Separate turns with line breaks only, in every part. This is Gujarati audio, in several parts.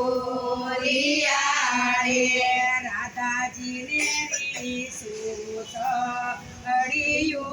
મોરિયારે
રાધાજીને
રીસું
સડિયું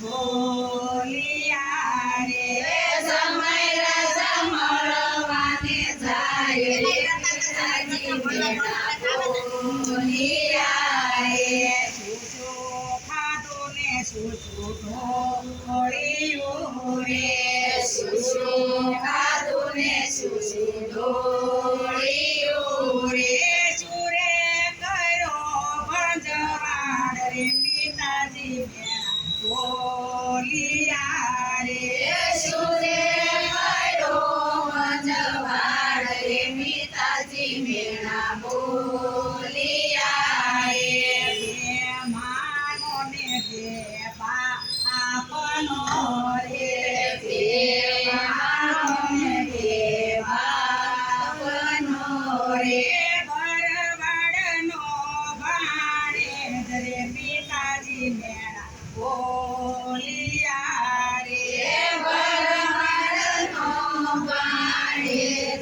બોલિયા રે
સમય રસમળવાને જાય રે સાજી બોલિયા રે
સુસો ખાધો ને સુસો ઢોળિયો રે
સુસો ખાધો ને સુસો
ઢોળ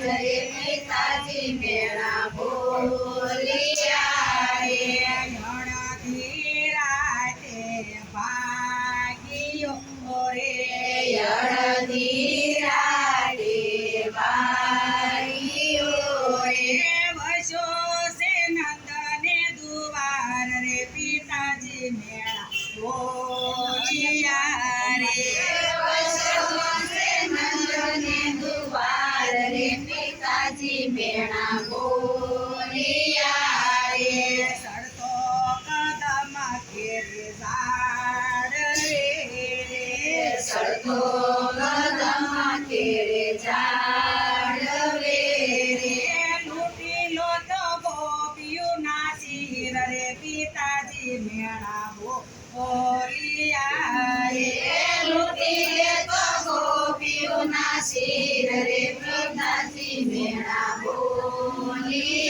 જય મેતાજી મેળા
રાજી મેણા બોલે. please.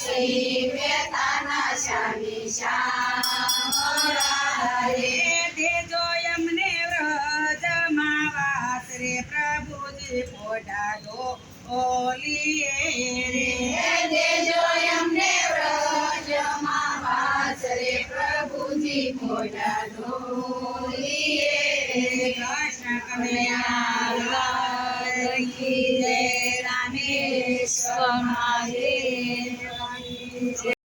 શ્રી વેતાના શ્યામી શ્યામ
રાધે. દેજો એમને વ્રજમાં પ્રભુજી પોઢાડો. ઓલીએ